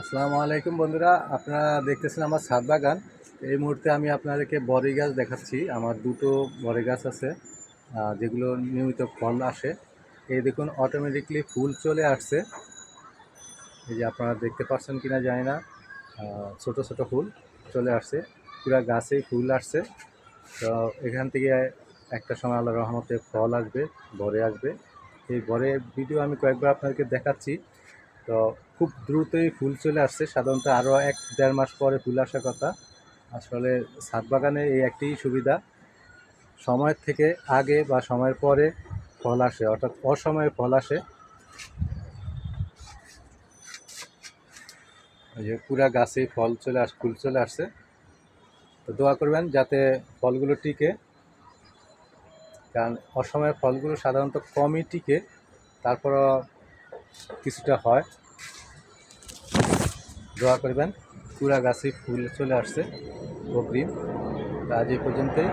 আসসালামু আলাইকুম বন্ধুরা, আপনারা দেখতেছেন আমার ছাদ বাগান। এই মুহূর্তে আমি আপনাদেরকে বড়ি গাছ দেখাচ্ছি, আমার দুটো বড়ি গাছ আছে যেগুলো নিয়মিত ফল আসে। এই দেখুন অটোমেটিকলি ফুল চলে আসছে। এই যে আপনারা দেখতে পাচ্ছেন কি না জানি না ছোট ছোট ফুল চলে আসছে, পুরো গাছেই ফুল আসছে। তো এখান থেকে একটা সময় আল্লাহ রহমতে ফল আসবে ভরে আসবে। এই ভরে ভিডিও আমি কয়েকবার আপনাদেরকে দেখাচ্ছি। তো খুব দ্রুতই ফুল চলে আসছে। সাধারণত আরও এক দেড় মাস পরে ফুল আসার কথা। আসলে ছাদ বাগানে এই একটি সুবিধা। সময়ের থেকে আগে বা সময়ের পরে ফল আসে, অর্থাৎ অসময়ে ফল আসে। যে পুরা গাছেই ফল চলে আস, ফুল চলে আসছে। তো দোয়া করবেন যাতে ফলগুলো টিকে। কারণ অসময়ের ফলগুলো সাধারণত কমই টিকে, তারপরও কিছুটা হয়। দোয়া করবেন পুরা গাছে ফুল চলে আসছে অগ্রিম আজ এই পর্যন্তই।